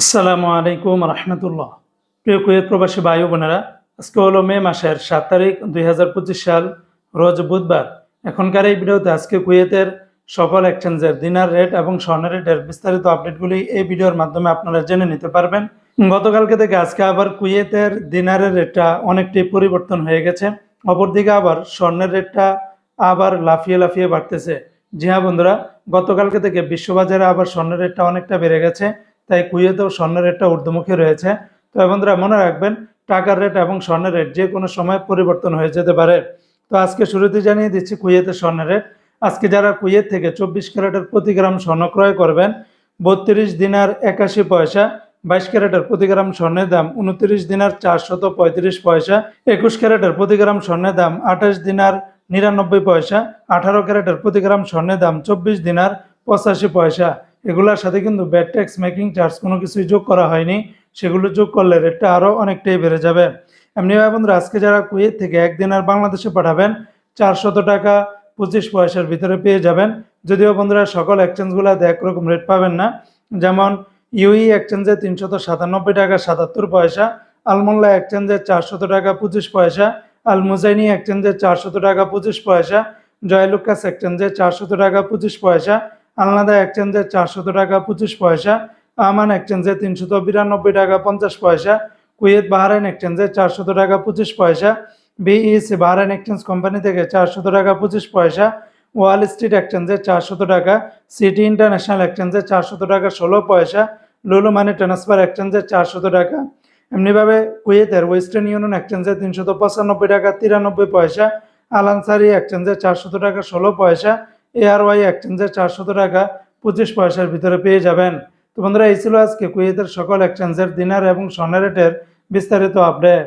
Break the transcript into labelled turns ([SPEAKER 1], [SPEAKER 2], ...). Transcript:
[SPEAKER 1] আসসালামু আলাইকুম রহমতুল্লাহ। প্রিয় কুয়েত প্রবাসী ভাই বোনেরা, আজকে হলো মে মাসের সাত তারিখ দুই হাজার পঁচিশ সাল, রোজ বুধবার। এখনকার এই ভিডিওতে আজকে কুয়েতের সকল এক্সচেঞ্জের দিনার রেট এবং স্বর্ণের রেটের বিস্তারিত আপডেটগুলি এই ভিডিওর মাধ্যমে আপনারা জেনে নিতে পারবেন। গতকালকে থেকে আজকে আবার কুয়েতের দিনারের রেটটা অনেকটাই পরিবর্তন হয়ে গেছে। অপরদিকে আবার স্বর্ণের রেটটা আবার লাফিয়ে লাফিয়ে বাড়তেছে। জি হ্যাঁ বন্ধুরা, গতকালকে থেকে বিশ্ববাজারে আবার স্বর্ণের রেটটা অনেকটা বেড়ে গেছে। তাই কুয়েতেও স্বর্ণের রেটটা ঊর্ধ্বমুখী রয়েছে। তো বন্ধুরা, মনে রাখবেন, টাকার রেট এবং স্বর্ণের রেট যে কোনো সময় পরিবর্তন হয়ে যেতে পারে। তো আজকে শুরুতে জানিয়ে দিচ্ছি কুয়েতের স্বর্ণের রেট। আজকে যারা কুয়েত থেকে চব্বিশ ক্যারেটের প্রতি গ্রাম স্বর্ণ ক্রয় করবেন, বত্রিশ দিনার একাশি পয়সা, বাইশ ক্যারেটের প্রতি গ্রাম স্বর্ণের দাম উনত্রিশ দিনার চারশত পঁয়ত্রিশ পয়সা, একুশ ক্যারেটের প্রতি গ্রাম স্বর্ণের দাম আঠাশ দিনার নিরানব্বই পয়সা, আঠারো ক্যারেটের প্রতি গ্রাম স্বর্ণের দাম চব্বিশ দিনার পঁচাশি পয়সা। এগুলোর সাথে কিন্তু ব্যাড ট্যাক্স মেকিং চার্জ কোনো কিছুই যোগ করা হয়নি। সেগুলো যোগ করলে রেটটা আরও অনেকটাই বেড়ে যাবে। এমনিভাবে বন্ধুরা, আজকে যারা কুয়েত থেকে একদিন আর বাংলাদেশে পাঠাবেন, চারশত টাকা পঁচিশ পয়সার ভিতরে পেয়ে যাবেন। যদিও বন্ধুরা, সকল এক্সচেঞ্জগুলোতে একরকম রেট পাবেন না। যেমন ইউই এক্সচেঞ্জে তিনশত সাতানব্বই টাকা সাতাত্তর পয়সা, আলমোল্লা এক্সচেঞ্জে চারশত টাকা পঁচিশ পয়সা আল মুজাইনি এক্সচেঞ্জে চারশত টাকা পঁচিশ পয়সা, জয়লুকাস এক্সচেঞ্জে চারশত টাকা পঁচিশ পয়সা আলনাদা এক্সচেঞ্জে চারশত টাকা, পঁচিশ পয়সা, আমান এক্সচেঞ্জে তিনশত, বিরানব্বই টাকা, পঞ্চাশ পয়সা, কুয়েত বাহারাইন এক্সচেঞ্জে চারশত টাকা, পঁচিশ পয়সা, বিইসি বাহারাইন এক্সচেঞ্জ কোম্পানি থেকে চারশত টাকা, পঁচিশ পয়সা, ওয়াল স্ট্রিট এক্সচেঞ্জে চারশত টাকা, সিটি ইন্টারন্যাশনাল এক্সচেঞ্জে চারশত টাকা, ষোলো পয়সা, লুলু মানি ট্রান্সফার এক্সচেঞ্জে চারশত টাকা। এমনিভাবে কুয়েতের ওয়েস্টার্ন ইউনিয়ন এক্সচেঞ্জে তিনশত পঁচানব্বই টাকা, তিরানব্বই পয়সা, আলানসারি এক্সচেঞ্জে চারশত টাকা, ষোলো পয়সা এআরওয়াই এক্সচেঞ্জের চারশত টাকা পঁচিশ পয়সার ভিতরে পেয়ে যাবেন। তো বন্ধুরা, এই ছিল আজকে কুয়েতের সকল এক্সচেঞ্জের দিনার এবং স্বর্ণের রেটের বিস্তারিত আপডেট